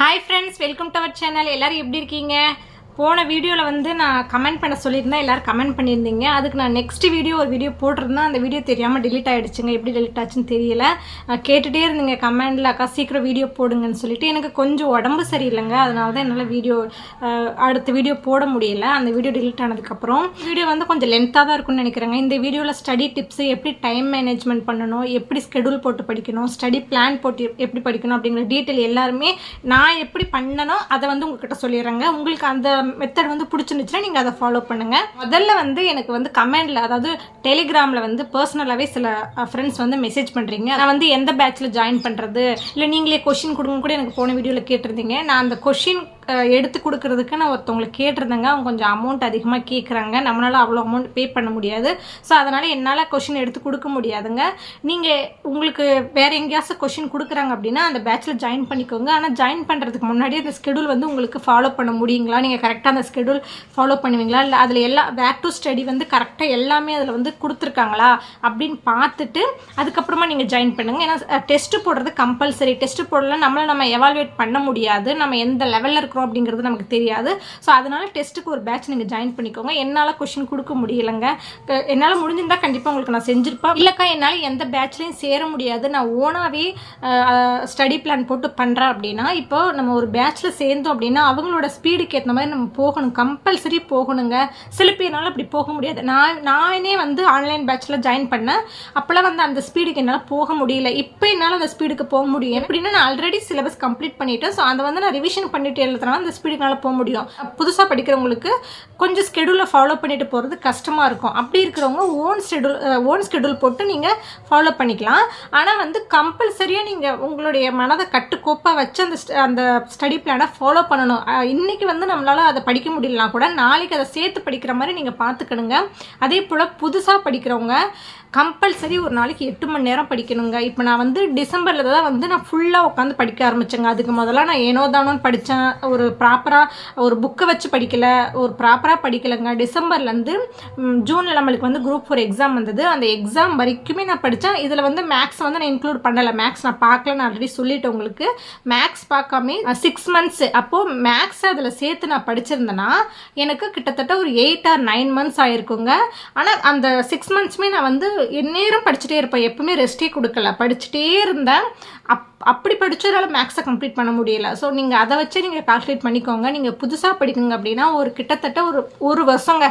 Hi friends welcome to our channel எல்லாரும் எப்படி இருக்கீங்க? போன வீடியோவில் வந்து நான் கமெண்ட் பண்ண சொல்லியிருந்தேன். எல்லாரும் கமெண்ட் பண்ணியிருந்தீங்க. அதுக்கு நான் நெக்ஸ்ட் வீடியோ ஒரு வீடியோ போட்டிருந்தேன். அந்த வீடியோ தெரியாமல் டிலீட் ஆகிடுச்சுங்க எப்படி டிலீட் ஆச்சுன்னு தெரியல. கேட்டுகிட்டே இருந்தீங்க. கமெண்டில் அக்கா சீக்கிரம் வீடியோ போடுங்கன்னு சொல்லிட்டு. எனக்கு கொஞ்சம் உடம்பு சரியில்லைங்க. அதனால தான் என்னால் வீடியோ அடுத்த வீடியோ போட முடியல. அந்த வீடியோ டிலீட் ஆனதுக்கப்புறம் வீடியோ வந்து கொஞ்சம் லென்த்தாக தான் இருக்கும்னு நினைக்கிறேங்க. இந்த வீடியோவில் ஸ்டடி டிப்ஸு எப்படி டைம் மேனேஜ்மெண்ட் பண்ணணும்? எப்படி ஸ்கெடியூல் போட்டு படிக்கணும்? ஸ்டடி பிளான் போட்டு எப்படி படிக்கணும்? அப்படிங்கிற டீட்டெயில் எல்லாருமே நான் எப்படி பண்ணனோ அதை வந்து உங்ககிட்ட சொல்லிடுறேங்க. உங்களுக்கு அந்த மெத்தட் வந்து பிடிச்சிருந்துச்சுன்னா நீங்கள் அதை ஃபாலோ பண்ணுங்கள் முதல்ல வந்து எனக்கு வந்து கமெண்டில் அதாவது டெலிகிராமில் வந்து பர்சனலாகவே சில ஃப்ரெண்ட்ஸ் வந்து மெசேஜ் பண்ணுறீங்க நான் வந்து எந்த பேட்ச்சில் ஜாயின் பண்ணுறது இல்லை நீங்களே கொஷின் கொடுங்க கூட எனக்கு போன வீடியோவில் கேட்டிருந்தீங்க. நான் அந்த கொஷின் எடுத்து கொடுக்குறதுக்கு நான் ஒருத்தவங்களை கேட்டிருந்தேங்க. அவங்க கொஞ்சம் அமௌண்ட் அதிகமாக கேட்குறாங்க நம்மளால் அவ்வளோ அமௌண்ட் பே பண்ண முடியாது. ஸோ அதனால் என்னால் கொஷின் எடுத்து கொடுக்க முடியாதுங்க. நீங்கள் உங்களுக்கு வேறு எங்கேயாச்சும் கொஷின் கொடுக்குறாங்க அப்படின்னா அந்த பேட்சில் ஜாயின் பண்ணிக்கோங்க. ஆனால் ஜாயின் பண்ணுறதுக்கு முன்னாடி அந்த ஸ்கெடியூல் வந்து உங்களுக்கு ஃபாலோ பண்ண முடியுங்களா? நீங்கள் கரெக்டாக அந்த ஸ்கெடியூல் ஃபாலோ பண்ணுவீங்களா? இல்லை அதில் எல்லா வேர் டு ஸ்டடி வந்து கரெக்டாக எல்லாமே அதில் வந்து கொடுத்துருக்காங்களா? அப்படின்னு பார்த்துட்டு அதுக்கப்புறமா நீங்கள் ஜாயின் பண்ணுங்கள் ஏன்னா டெஸ்ட்டு போடுறது கம்பல்சரி டெஸ்ட்டு போடல நம்மளை நம்ம எவால்வேட் பண்ண முடியாது. நம்ம எந்த லெவலில் இருக்கிறோம் அப்படிங்கிறது நமக்கு தெரியாது. ஸோ அதனால் டெஸ்ட்டுக்கு ஒரு பேட்ச் நீங்கள் ஜாயின் பண்ணிக்கோங்க. என்னால் கொஷின் கொடுக்க முடியலைங்க. என்னால் முடிஞ்சிருந்தால் கண்டிப்பாக உங்களுக்கு நான் செஞ்சுருப்பேன். இல்லைக்கா என்னால் எந்த பேட்ச்லையும் சேர முடியாது. நான் ஓனாகவே ஸ்டடி பிளான் போட்டு பண்ணுறேன் அப்படின்னா இப்போ நம்ம ஒரு பேட்ச்சில் சேர்ந்தோம் அப்படின்னா அவங்களோட ஸ்பீடுக்கு ஏற்ற மாதிரி நம்ம போகணும். கம்பல்சரி போகணுங்க. சில பேர்னால அப்படி போக முடியாது. நான் நானே வந்து ஆன்லைன் பேட்ச்சில் ஜாயின் பண்ணேன். அப்போல்லாம் வந்து அந்த ஸ்பீடுக்கு என்னால் போக முடியல. இப்போ என்னால் அந்த ஸ்பீடுக்கு போக முடியும். எப்படின்னா நான் ஆல்ரெடி சிலபஸ் கம்ப்ளீட் பண்ணிட்டேன். ஸோ அதை வந்து நான் ரிவிஷன் பண்ணிட்டு எழுதுறதுனால அந்த ஸ்பீடுக்கு மேலே போக முடியும். புதுசாக படிக்கிறவங்களுக்கு கொஞ்சம் ஸ்கெடியூலை ஃபாலோ பண்ணிட்டு போகிறது கஷ்டமாக இருக்கும். அப்படி இருக்கிறவங்க ஓன் ஸ்கெடியூல் ஓன் ஸ்கெடியூல் போட்டு நீங்கள் ஃபாலோ பண்ணிக்கலாம். ஆனால் வந்து கம்பல்சரியாக நீங்கள் உங்களுடைய மனதை கட்டுக்கோப்பாக வச்சு அந்த அந்த ஸ்டடி பிளானை ஃபாலோ பண்ணணும். இன்றைக்கி வந்து நம்மளால் அதை படிக்க முடியலனா கூட நாளைக்கு அதை சேர்த்து படிக்கிற மாதிரி நீங்கள் பார்த்துக்கணுங்க. அதே போல் புதுசாக படிக்கிறவங்க கம்பல்சரி ஒரு நாளைக்கு எட்டு மணி நேரம் படிக்கணுங்க. இப்போ நான் வந்து டிசம்பரில் தான் வந்து நான் ஃபுல்லாக உட்காந்து படிக்க ஆரம்பித்தேங்க அதுக்கு முதல்ல நான் ஏனோ தானோன்னு படித்தேன் ஒரு ப்ராப்பராக ஒரு புக்கை வச்சு படிக்கலை. ஒரு ப்ராப்பராக படிக்கலைங்க. டிசம்பர்லேருந்து ஜூனில் நம்மளுக்கு வந்து குரூப் ஃபோர் எக்ஸாம் வந்தது. அந்த எக்ஸாம் வரைக்குமே நான் படித்தேன் இதில் வந்து மேக்ஸ் வந்து நான் இன்க்ளூட் பண்ணலை. மேக்ஸ் நான் பார்க்கல நான் ஆல்ரெடி சொல்லிட்டேன் உங்களுக்கு. மேக்ஸ் பார்க்காம சிக்ஸ் மந்த்ஸ் அப்போது மேக்ஸ் அதில் சேர்த்து நான் படிச்சிருந்தேன்னா எனக்கு கிட்டத்தட்ட ஒரு எயிட் ஆர் நைன் மந்த்ஸ் ஆயிருக்குங்க. ஆனால் அந்த சிக்ஸ் மந்த்ஸுமே நான் வந்து எந்நேரம் படிச்சுட்டே இருப்பேன். எப்பவுமே ரெஸ்ட்டே கொடுக்கல. படிச்சுட்டே இருந்தேன். அப் அப்படி படித்ததால் மேக்ஸை கம்ப்ளீட் பண்ண முடியல. ஸோ நீங்கள் அதை வச்சு நீங்கள் கால்குலேட் பண்ணிக்கோங்க. நீங்கள் புதுசாக படிக்கணுங்க அப்படின்னா ஒரு கிட்டத்தட்ட ஒரு ஒரு வருஷங்க.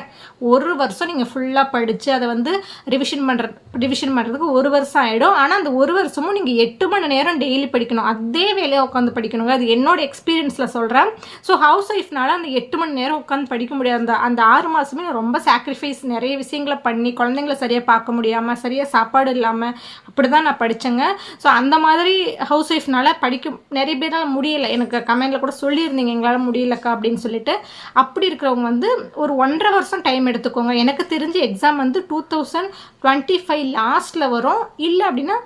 ஒரு வருஷம் நீங்கள் ஃபுல்லாக படித்து அதை வந்து ரிவிஷன் பண்ணுற ரிவிஷன் பண்ணுறதுக்கு ஒரு வருஷம் ஆகிடும் ஆனால் அந்த ஒரு வருஷமும் நீங்கள் எட்டு மணி நேரம் டெய்லி படிக்கணும். அதே வேலையாக உட்காந்து படிக்கணுங்க. அது என்னோட எக்ஸ்பீரியன்ஸில் சொல்கிறேன் ஸோ ஹவுஸ் ஒய்ஃப்னால அந்த எட்டு மணி நேரம் உட்காந்து படிக்க முடியாது அந்த அந்த ஆறு மாதமே நான் ரொம்ப சாக்ரிஃபைஸ் நிறைய விஷயங்களை பண்ணி குழந்தைங்கள சரியாக பார்க்க முடியாது முடியாமல் சரியாக சாப்பாடு இல்லாமல் அப்படி தான் நான் படித்தேங்க ஸோ அந்த மாதிரி ஹவுஸ் ஒய்ஃப்னால் படிக்க நிறைய பேரால் முடியல. எனக்கு கமெண்டில் கூட சொல்லியிருந்தீங்க எங்களால் முடியலக்கா அப்படின்னு சொல்லிட்டு. அப்படி இருக்கிறவங்க வந்து ஒரு ஒன்றரை வருஷம் டைம் எடுத்துக்கோங்க. எனக்கு தெரிஞ்சு எக்ஸாம் வந்து டூ தௌசண்ட் டுவெண்ட்டி ஃபைவ் லாஸ்ட்டில் வரும். இல்லை அப்படின்னா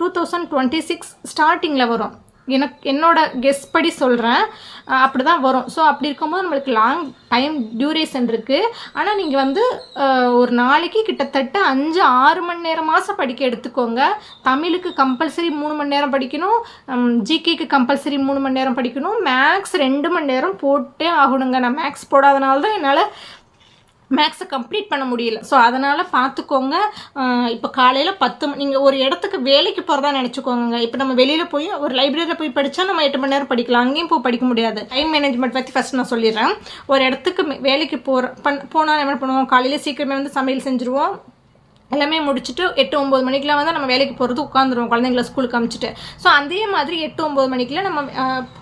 டூ தௌசண்ட் டுவெண்ட்டி சிக்ஸ் ஸ்டார்டிங்கில் வரும். எனக்கு என்னோட கெஸ் படி சொல்கிறேன் அப்படி தான் வரும். ஸோ அப்படி இருக்கும்போது நம்மளுக்கு லாங் டைம் டியூரேஷன் இருக்குது ஆனால் நீங்கள் வந்து ஒரு நாளைக்கு கிட்டத்தட்ட அஞ்சு ஆறு மணி நேரம் மாதம் படிக்க எடுத்துக்கோங்க. தமிழுக்கு கம்பல்சரி மூணு மணி நேரம் படிக்கணும். ஜிகேக்கு கம்பல்சரி மூணு மணி நேரம் படிக்கணும். மேக்ஸ் ரெண்டு மணி நேரம் போட்டே ஆகணுங்க. நான் மேக்ஸ் போடாதனால தான் என்னால் மேக்ஸை கம்ப்ளீட் பண்ண முடியல. ஸோ அதனால் பார்த்துக்கோங்க இப்போ காலையில் பத்து மணி நீங்கள் ஒரு இடத்துக்கு வேலைக்கு போகிறதா நினச்சிக்கோங்க இப்போ நம்ம வெளியில் போய் ஒரு லைப்ரரியில் போய் படித்தா நம்ம எட்டு மணி நேரம் படிக்கலாம். அங்கேயும் போய் படிக்க முடியாது. டைம் மேனேஜ்மெண்ட் பற்றி ஃபஸ்ட் நான் சொல்லிடுறேன். ஒரு இடத்துக்கு வேலைக்கு போகிற பண் போனால் என்ன பண்ணுவோம்? காலையில் சீக்கிரமே வந்து சமையல் செஞ்சுருவோம். எல்லாமே முடிச்சுட்டு எட்டு ஒம்பது மணிக்கெலாம் வந்து நம்ம வேலைக்கு போகிறது உட்காந்துருவோம் குழந்தைங்கள ஸ்கூலுக்கு அமிச்சிட்டு. ஸோ அதே மாதிரி எட்டு ஒம்பது மணிக்கெலாம் நம்ம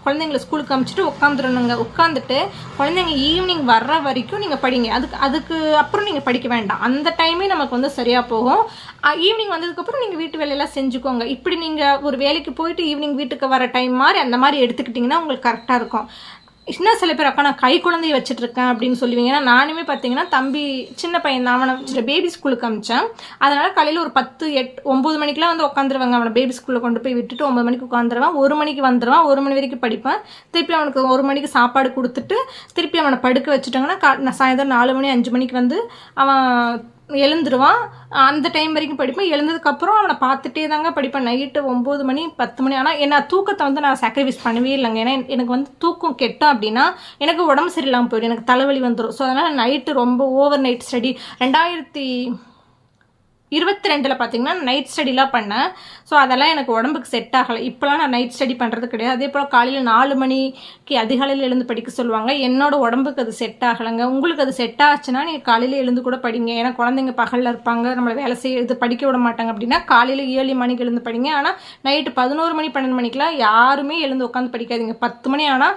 குழந்தைங்கள ஸ்கூலுக்கு அமிச்சிட்டு உட்காந்துருணுங்க உட்காந்துட்டு குழந்தைங்க ஈவினிங் வர்ற வரைக்கும் நீங்கள் படிங்க. அதுக்கு அதுக்கு அப்புறம் நீங்கள் படிக்க வேண்டாம். அந்த டைமே நமக்கு வந்து சரியாக போகும். ஈவினிங் வந்ததுக்கப்புறம் நீங்கள் வீட்டு வேலையெல்லாம் செஞ்சுக்கோங்க. இப்படி நீங்கள் ஒரு வேலைக்கு போயிட்டு ஈவினிங் வீட்டுக்கு வர டைம் மாதிரி அந்த மாதிரி எடுத்துக்கிட்டிங்கன்னா உங்களுக்கு கரெக்டாக இருக்கும். இன்னும் சில பேர் அக்கா நான் கை குழந்தைய வச்சுட்டு இருக்கேன் அப்படின்னு சொல்லுவீங்க. ஏன்னா நானுமே பார்த்தீங்கன்னா தம்பி சின்ன பையன் தான். அவனை பேபி ஸ்கூலுக்கு அமிச்சேன். அதனால் காலையில் ஒரு பத்து எட் ஒம்பது மணிக்கெலாம் வந்து உட்காந்துருவாங்க அவனை பேபி ஸ்கூலில் கொண்டு போய் விட்டுட்டு ஒம்பது மணிக்கு உட்காந்துருவான் ஒரு மணிக்கு வந்துடுவான் ஒரு மணி வரைக்கும் படிப்பேன். திருப்பி அவனுக்கு ஒரு மணிக்கு சாப்பாடு கொடுத்துட்டு திருப்பி அவனை படுக்க வச்சுட்டாங்கன்னா கா நான் சாயந்தரம் நாலு மணி அஞ்சு மணிக்கு வந்து அவன் எழுந்துருவான். அந்த டைம் வரைக்கும் படிப்பேன். எழுந்ததுக்கப்புறம் அவனை பார்த்துட்டே தாங்க படிப்பேன். நைட்டு ஒம்பது மணி பத்து மணி. ஆனால் என்ன தூக்கத்தை வந்து நான் சாக்ரிஃபைஸ் பண்ணவே இல்லைங்க. ஏன்னா எனக்கு வந்து தூக்கம் கெட்டோம் அப்படின்னா எனக்கு உடம்பு சரியில்லாமல் போயிடும். எனக்கு தலைவலி வந்துடும் ஸோ அதனால் நைட்டு ரொம்ப ஓவர் நைட் ஸ்டடி ரெண்டாயிரத்தி இருபத்தி ரெண்டில் பார்த்தீங்கன்னா நைட் ஸ்டடிலாம் பண்ணேன். ஸோ அதெல்லாம் எனக்கு உடம்புக்கு செட் ஆகலை. இப்போலாம் நான் நைட் ஸ்டடி பண்ணுறது கிடையாது. அதே போல் காலையில் நாலு மணிக்கு அதிகாலையில் எழுந்து படிக்க சொல்லுவாங்க. என்னோடய உடம்புக்கு அது செட் ஆகலைங்க. உங்களுக்கு அது செட் ஆச்சுன்னா நீங்கள் காலையில் எழுந்து கூட படிங்க. ஏன்னா குழந்தைங்க பகலில் இருப்பாங்க. நம்மளை வேலை செய்ய இது படிக்க விட மாட்டாங்க அப்படின்னா காலையில் ஏழு மணிக்கு எழுந்து படிங்க. ஆனால் நைட்டு பதினோரு மணி பன்னெண்டு மணிக்கெலாம் யாருமே எழுந்து உட்காந்து படிக்காதீங்க. பத்து மணி ஆனால்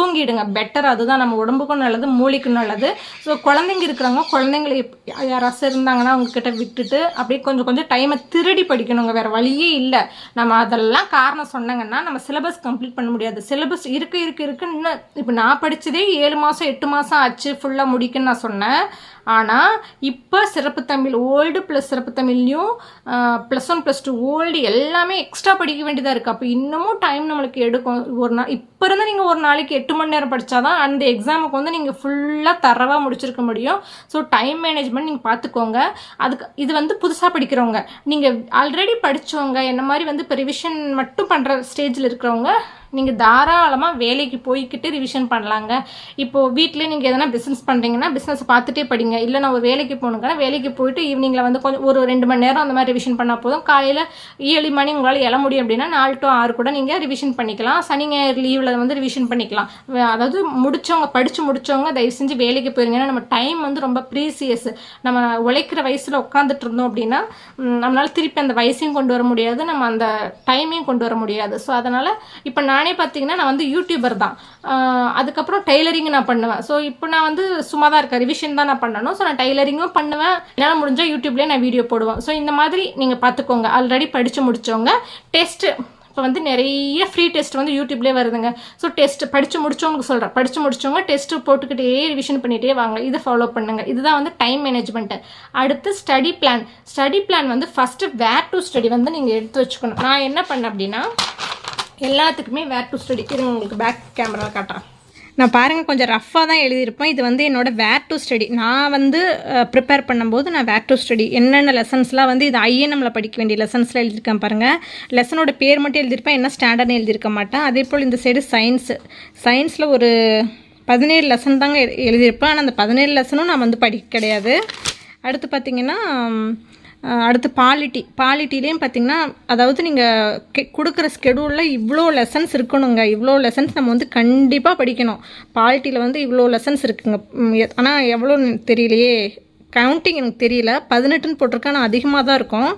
தூங்கிடுங்க. பெட்டர் அதுதான். நம்ம உடம்புக்கும் நல்லது மூளைக்கும் நல்லது. ஸோ குழந்தைங்க இருக்கிறவங்க குழந்தைங்களை எப்ப- யாராச்சும் இருந்தாங்கன்னா அவங்க கிட்ட விட்டுட்டு அப்படியே கொஞ்சம் கொஞ்சம் டைமை திருடி படிக்கணுங்க. வேறு வழியே இல்லை. நம்ம அதெல்லாம் காரணம் சொன்னாங்கன்னா நம்ம சிலபஸ் கம்ப்ளீட் பண்ண முடியாது. சிலபஸ் இருக்கு இருக்கு இருக்குன்னு இப்போ நான் படித்ததே ஏழு மாதம் எட்டு மாதம் ஆச்சு. ஃபுல்லாக முடிக்குன்னு நான் சொன்னேன். ஆனால் இப்போ சிறப்பு தமிழ் ஓல்டு ப்ளஸ் சிறப்பு தமிழ்லையும் plus one plus two old எல்லாமே எக்ஸ்ட்ரா படிக்க வேண்டியதாக இருக்குது அப்போ இன்னமும் டைம் நம்மளுக்கு எடுக்கும். ஒரு நாள் இப்போ இருந்து நீங்கள் ஒரு நாளைக்கு எட்டு மணி நேரம் படித்தாதான் அந்த எக்ஸாமுக்கு வந்து நீங்கள் ஃபுல்லாக தரவாக முடிச்சிருக்க முடியும். ஸோ டைம் மேனேஜ்மெண்ட் நீங்கள் பார்த்துக்கோங்க அதுக்கு இது வந்து புதுசாக படிக்கிறவங்க. நீங்கள் ஆல்ரெடி படித்தவங்க என்ன மாதிரி வந்து இப்போ ரிவிஷன் மட்டும் பண்ணுற ஸ்டேஜில் இருக்கிறவங்க நீங்கள் தாராளமாக வேலைக்கு போய்கிட்டு ரிவிஷன் பண்ணலாங்க. இப்போது வீட்டிலே நீங்கள் எதனா பிஸ்னஸ் பண்ணுறீங்கன்னா பிஸ்னஸ் பார்த்துட்டே படிங்க. இல்லை நான் ஒரு வேலைக்கு போகணுங்கன்னா வேலைக்கு போயிட்டு ஈவினிங்கில் வந்து கொஞ்சம் ஒரு ரெண்டு மணி நேரம் அந்த மாதிரி ரிவிஷன் பண்ணால் போதும். காலையில் ஏழு மணி உங்களால் எழ முடியும் அப்படின்னா நாலு டு ஆறு கூட நீங்கள் ரிவிஷன் பண்ணிக்கலாம். சனி ஞாயிறு லீவில் வந்து ரிவிஷன் பண்ணிக்கலாம். அதாவது முடிச்சவங்க படித்து முடிச்சவங்க தயவு செஞ்சு வேலைக்கு போயிருங்க. ஏன்னா நம்ம டைம் வந்து ரொம்ப ப்ரீசியஸ் நம்ம உழைக்கிற வயசில் உட்காந்துட்டு இருந்தோம் அப்படின்னா நம்மளால் திருப்பி அந்த வயசையும் கொண்டு வர முடியாது. நம்ம அந்த டைமையும் கொண்டு வர முடியாது. ஸோ அதனால் இப்போ நான் பார்த்தீங்கன்னா நான் வந்து யூடியூபர் தான். அதுக்கப்புறம் டெய்லரிங் நான் பண்ணுவேன். ஸோ இப்போ நான் வந்து சும்மா தான் இருக்கேன். ரிவிஷன் தான் நான் பண்ணணும். ஸோ நான் டெய்லரிங்கும் பண்ணுவேன். என்னால் முடிஞ்சால் யூடியூப்லேயே நான் வீடியோ போடுவேன். ஸோ இந்த மாதிரி நீங்கள் பார்த்துக்கோங்க ஆல்ரெடி படித்து முடித்தவங்க டெஸ்ட்டு இப்போ வந்து நிறைய ஃப்ரீ டெஸ்ட் வந்து யூடியூப்லேயே வருதுங்க. ஸோ டெஸ்ட் படித்து முடிச்சவங்களுக்கு சொல்கிறேன் படித்து முடிச்சவங்க டெஸ்ட்டு போட்டுக்கிட்டே ரிவிஷன் பண்ணிகிட்டே வாங்க. இதை ஃபாலோ பண்ணுங்கள் இதுதான் வந்து டைம் மேனேஜ்மெண்ட்டு அடுத்து ஸ்டடி பிளான் ஸ்டடி பிளான் வந்து ஃபஸ்ட்டு வேர் டு ஸ்டடி வந்து நீங்கள் எடுத்து வச்சுக்கணும். நான் என்ன பண்ணேன் அப்படின்னா எல்லாத்துக்குமே வேர் டு ஸ்டடிக்கு இருங்க உங்களுக்கு பேக் கேமராவில் காட்டுறேன். நான் பாருங்கள் கொஞ்சம் ரஃப்பாக தான் எழுதியிருப்பேன். இது வந்து என்னோட வேர் டு ஸ்டடி நான் வந்து ப்ரிப்பேர் பண்ணும்போது நான் வேர் டு ஸ்டடி என்னென்ன லெசன்ஸ்லாம் வந்து இது ஐஎன்எம்ல படிக்க வேண்டிய லெசன்ஸில் எழுதியிருக்கேன் பாருங்கள் லெசனோட பேர் மட்டும் எழுதியிருப்பேன் என்ன ஸ்டாண்டர்ட்னு எழுதியிருக்க மாட்டேன். அதே போல் இந்த சைடு சயின்ஸு சயின்ஸில் ஒரு பதினேழு லெசன் தாங்க எழுதியிருப்பேன். ஆனால் அந்த பதினேழு லெசனும் நான் வந்து படிக்க கிடையாது. அடுத்து பார்த்தீங்கன்னா அடுத்து பாலிட்டி. பாலிட்டிலையும் பார்த்தீங்கன்னா அதாவது நீங்கள் கெ கொடுக்குற ஸ்கெடியூலில் இவ்வளோ லெசன்ஸ் இருக்கணுங்க. இவ்வளோ லெசன்ஸ் நம்ம வந்து கண்டிப்பாக படிக்கணும். பாலிட்டியில் வந்து இவ்வளோ லெசன்ஸ் இருக்குங்க. ஆனால் எவ்வளோன்னு தெரியலையே. கவுண்டிங் எனக்கு தெரியல. பதினெட்டுன்னு போட்டிருக்கேன். ஆனால் அதிகமாக தான் இருக்கும்